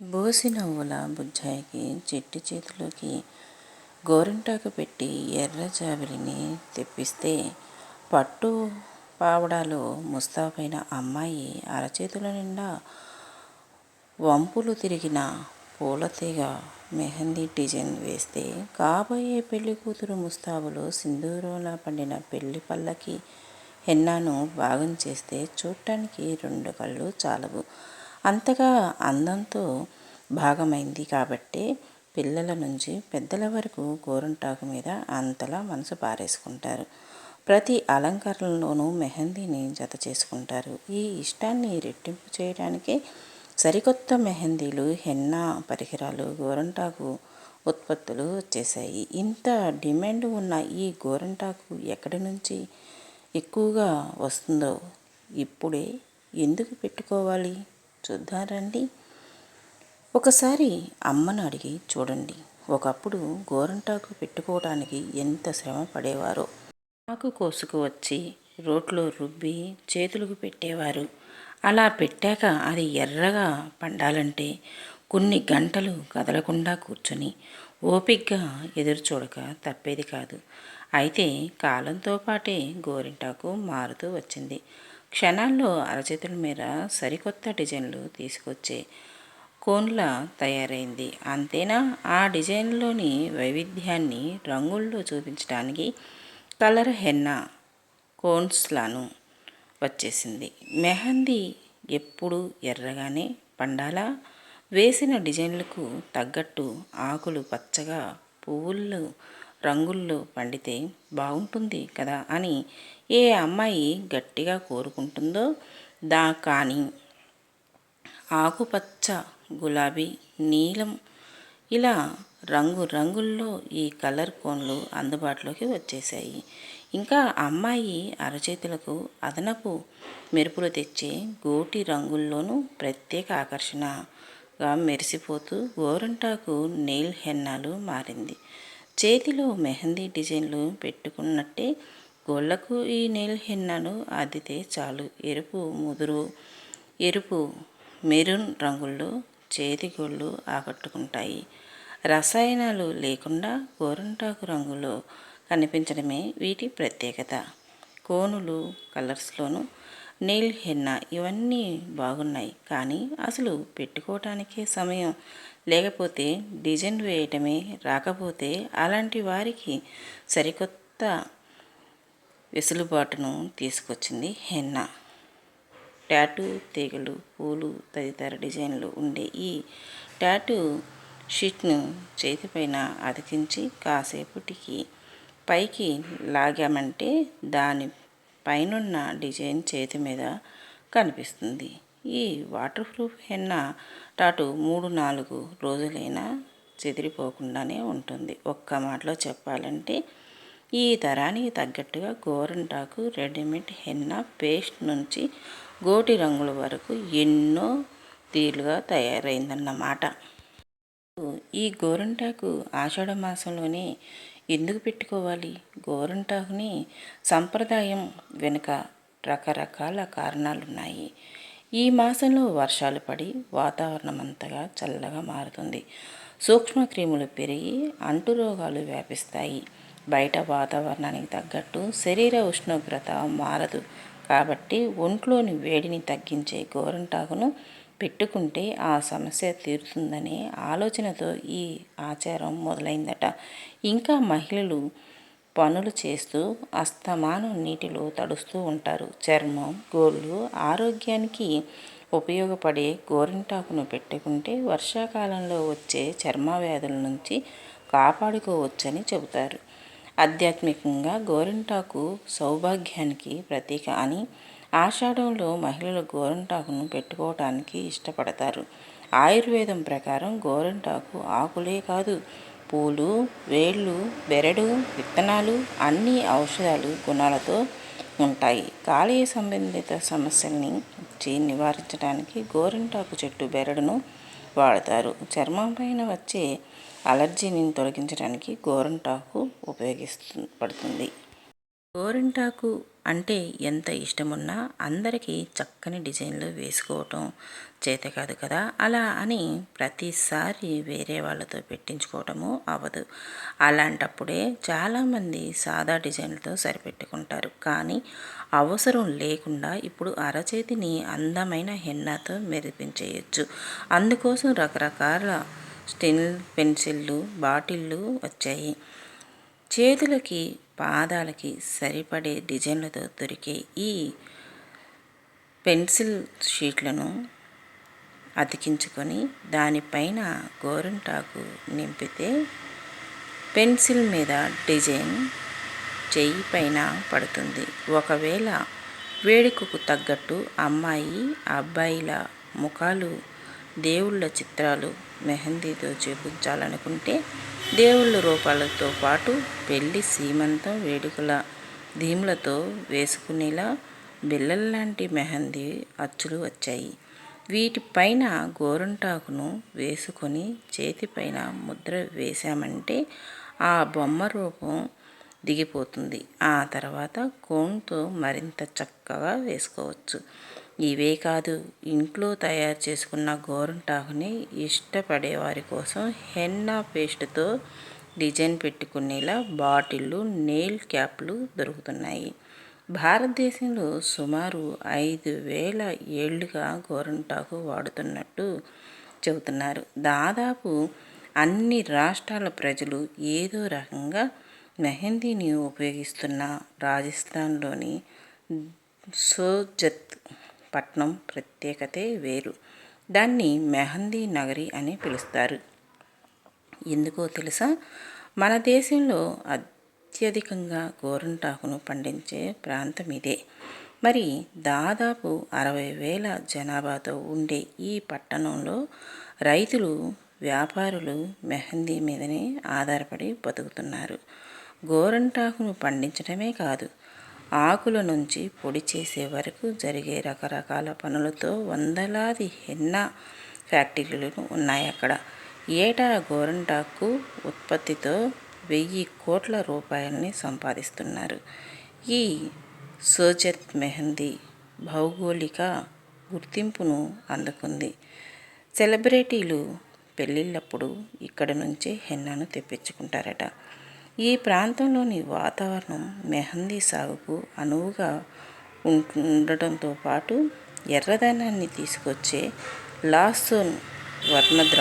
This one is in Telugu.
బోసి నవ్వుల బుజ్జాయికి చెట్టు చేతిలోకి గోరింటాకు పెట్టి ఎర్ర జాబిలిని తెప్పిస్తే పట్టు పావడాలో ముస్తాబైన అమ్మాయి అరచేతుల నిండా వంపులు తిరిగిన పూలతీగ మెహందీ డిజైన్ వేస్తే కాబోయే పెళ్ళి కూతురు ముస్తాబులో సింధూరంలా పండిన పెళ్ళి పల్లకి హెన్నాను భాగం చేస్తే చూడటానికి రెండు కళ్ళు చాలవు. అంతగా అందంతో భాగమైంది కాబట్టి పిల్లల నుంచి పెద్దల వరకు గోరంటాకు మీద అంతలా మనసు పారేసుకుంటారు. ప్రతి అలంకరణలోనూ మెహందీని జత చేసుకుంటారు. ఈ ఇష్టాన్ని రెట్టింపు చేయడానికి సరికొత్త మెహందీలు హెన్నా పరికరాలు గోరంటాకు ఉత్పత్తులు వచ్చేసాయి ఇంత డిమాండ్ ఉన్న ఈ గోరంటాకు ఎక్కడి నుంచి ఎక్కువగా వస్తుందో ఇప్పుడే ఎందుకు పెట్టుకోవాలి? చూద్దారండి. ఒకసారి అమ్మను అడిగి చూడండి. ఒకప్పుడు గోరంటాకు పెట్టుకోవడానికి ఎంత శ్రమ పడేవారో. ఆకు కోసుకు వచ్చి రోట్లో రుబ్బి చేతులకు పెట్టేవారు. అలా పెట్టాక అది ఎర్రగా పండాలంటే కొన్ని గంటలు కదలకుండా కూర్చొని ఓపిగ్గా ఎదురు చూడక తప్పేది కాదు. అయితే కాలంతో పాటే గోరింటాకు మారుతూ వచ్చింది. క్షణాల్లో అరచేతుల మీద సరికొత్త డిజైన్లు తీసుకొచ్చే కోన్లా తయారైంది. అంతేనా? ఆ డిజైన్లోని వైవిధ్యాన్ని రంగుల్లో చూపించడానికి కలర్ హెన్నా కోన్స్లాను వచ్చేసింది. మెహందీ ఎప్పుడు ఎర్రగానే పండాలా? వేసిన డిజైన్లకు తగ్గట్టు ఆకులు పచ్చగా పువ్వులు రంగుల్లో పండితే బాగుంటుంది కదా అని ఏ అమ్మాయి గట్టిగా కోరుకుంటుందో దా కానీ ఆకుపచ్చ గులాబీ నీలం ఇలా రంగు రంగుల్లో ఈ కలర్ కోన్లు అందుబాటులోకి వచ్చేసాయి ఇంకా అమ్మాయి అరచేతులకు అదనపు మెరుపులు తెచ్చే గోటి రంగుల్లోనూ ప్రత్యేక ఆకర్షణగా మెరిసిపోతూ గోరంటాకు నెయిల్ హెన్నాలు మారింది. చేతిలో మెహందీ డిజైన్లు పెట్టుకున్నట్టే గోళ్ళకు ఈ నెయిల్ హెన్నాను అద్దితే చాలు. ఎరుపు ముదురు ఎరుపు మెరూన్ రంగుల్లో చేతి గోళ్ళు ఆకట్టుకుంటాయి. రసాయనాలు లేకుండా గోరంటాకు రంగులో కనిపించడమే వీటి ప్రత్యేకత. కోనులు కలర్స్లోను నెయిల్ హెన్నా ఇవన్నీ బాగున్నాయి. కానీ అసలు పెట్టుకోవటానికే సమయం. లేకపోతే డిజైన్ వేయటమే రాకపోతే అలాంటి వారికి సరికొత్త వెసులుబాటును తీసుకొచ్చింది హెన్నా. టాటూ తీగలు పూలు తదితర డిజైన్లు ఉండే ఈ టాటూ షీట్ను చేతిపైన అతికించి కాసేపటికి పైకి లాగామంటే దాని పైనున్న డిజైన్ చేతి మీద కనిపిస్తుంది. ఈ వాటర్ ప్రూఫ్ హెన్న టాటు మూడు నాలుగు రోజులైనా చెదిరిపోకుండానే ఉంటుంది. ఒక్క మాటలో చెప్పాలంటే ఈ తరానికి తగ్గట్టుగా గోరంటాకు రెడీమేడ్ హెన్న పేస్ట్ నుంచి గోటి రంగుల వరకు ఎన్నో తీరులుగా తయారైందన్నమాట. ఈ గోరంటాకు ఆషాఢ మాసంలోనే ఎందుకు పెట్టుకోవాలి? గోరంటాకుని సంప్రదాయం వెనుక రకరకాల కారణాలున్నాయి. ఈ మాసంలో వర్షాలు పడి వాతావరణం అంతగా చల్లగా మారుతుంది. సూక్ష్మక్రిములు పెరిగి అంటురోగాలు వ్యాపిస్తాయి. బయట వాతావరణానికి తగ్గట్టు శరీర ఉష్ణోగ్రత మారదు. కాబట్టి ఒంట్లోని వేడిని తగ్గించే గోరంటాకును పెట్టుకుంటే ఆ సమస్య తీరుతుందనే ఆలోచనతో ఈ ఆచారం మొదలైందట. ఇంకా మహిళలు పనులు చేస్తూ అస్తమానం నీటిలో తడుస్తూ ఉంటారు. చర్మం గోళ్ళు ఆరోగ్యానికి ఉపయోగపడే గోరింటాకును పెట్టుకుంటే వర్షాకాలంలో వచ్చే చర్మ వ్యాధుల నుంచి కాపాడుకోవచ్చని చెబుతారు. ఆధ్యాత్మికంగా గోరింటాకు సౌభాగ్యానికి ప్రతీక అని ఆషాఢంలో మహిళలు గోరింటాకును పెట్టుకోవటానికి ఇష్టపడతారు. ఆయుర్వేదం ప్రకారం గోరింటాకు ఆకులే కాదు పూలు వేళ్ళు బెరడు విత్తనాలు అన్ని ఔషధాలు గుణాలతో ఉంటాయి. కాలేయ సంబంధిత సమస్యల్ని నివారించడానికి గోరింటాకు చెట్టు బెరడును వాడతారు. చర్మం పైన వచ్చే అలర్జీని తొలగించడానికి గోరంటాకు ఉపయోగిస్తు పడుతుంది. గోరింటాకు అంటే ఎంత ఇష్టమున్నా అందరికీ చక్కని డిజైన్లు వేసుకోవటం చేత కాదు కదా? అలా అని ప్రతిసారి వేరే వాళ్ళతో పెట్టించుకోవటము అవ్వదు. అలాంటప్పుడే చాలామంది సాదా డిజైన్లతో సరిపెట్టుకుంటారు. కానీ అవసరం లేకుండా ఇప్పుడు అరచేతిని అందమైన హెన్నాతో మెరిపించేయచ్చు అందుకోసం రకరకాల స్టిల్ పెన్సిళ్ళు బాటిళ్ళు వచ్చాయి. చేతులకి పాదాలకి సరిపడే డిజైన్లతో దొరికే ఈ పెన్సిల్ షీట్లను అతికించుకొని దానిపైన గోరింటాకు నింపితే పెన్సిల్ మీద డిజైన్ చెయ్యి పైన పడుతుంది. ఒకవేళ వేడుకకు తగ్గట్టు అమ్మాయి అబ్బాయిల ముఖాలు దేవుళ్ళ చిత్రాలు మెహందీతో చేపించాలనుకుంటే దేవుళ్ళ రూపాలతో పాటు పెళ్ళి సీమంతం వేడుకల ధీములతో వేసుకునేలా బిల్లల్లాంటి మెహందీ అచ్చులు వచ్చాయి. వీటిపైన గోరంటాకును వేసుకొని చేతిపైన ముద్ర వేశామంటే ఆ బొమ్మ రూపం దిగిపోతుంది. ఆ తర్వాత కోన్తో మరింత చక్కగా వేసుకోవచ్చు. ఇవే కాదు ఇంట్లో తయారు చేసుకున్న గోరంటాకుని ఇష్టపడేవారి కోసం హెన్నా పేస్ట్తో డిజైన్ పెట్టుకునేలా బాటిళ్ళు నెయిల్ క్యాప్లు దొరుకుతున్నాయి. భారతదేశంలో సుమారు ఐదు వేల ఏళ్ళుగా గోరంటాకు వాడుతున్నట్టు చెబుతున్నారు. దాదాపు అన్ని రాష్ట్రాల ప్రజలు ఏదో రకంగా మెహందీని ఉపయోగిస్తున్న రాజస్థాన్లోని సోజత్ పట్నం ప్రత్యేకతే వేరు. దాన్ని మెహందీ నగరి అని పిలుస్తారు. ఎందుకో తెలుసా? మన దేశంలో అత్యధికంగా గోరంటాకును పండించే ప్రాంతం ఇదే. మరి దాదాపు అరవై వేల జనాభాతో ఉండే ఈ పట్టణంలో రైతులు వ్యాపారులు మెహందీ మీదనే ఆధారపడి బతుకుతున్నారు. గోరంటాకును పండించడమే కాదు ఆకుల నుంచి పొడి చేసే వరకు జరిగే రకరకాల పనులతో వందలాది హెన్నా ఫ్యాక్టరీలు ఉన్నాయి అక్కడ. ఏటా గోరంటాకు ఉత్పత్తితో వెయ్యి కోట్ల రూపాయలని సంపాదిస్తున్నారు. ఈ సోజత్ మెహందీ భౌగోళిక గుర్తింపును అందుకుంది. సెలబ్రిటీలు పెళ్ళిళ్ళప్పుడు ఇక్కడ నుంచే హెన్నాను తెప్పించుకుంటారట. ఈ ప్రాంతంలోని వాతావరణం మెహందీ సాగుకు అనువుగా ఉండటంతో పాటు ఎర్రదనాన్ని తీసుకొచ్చే లాసోన్ వర్ణద్ర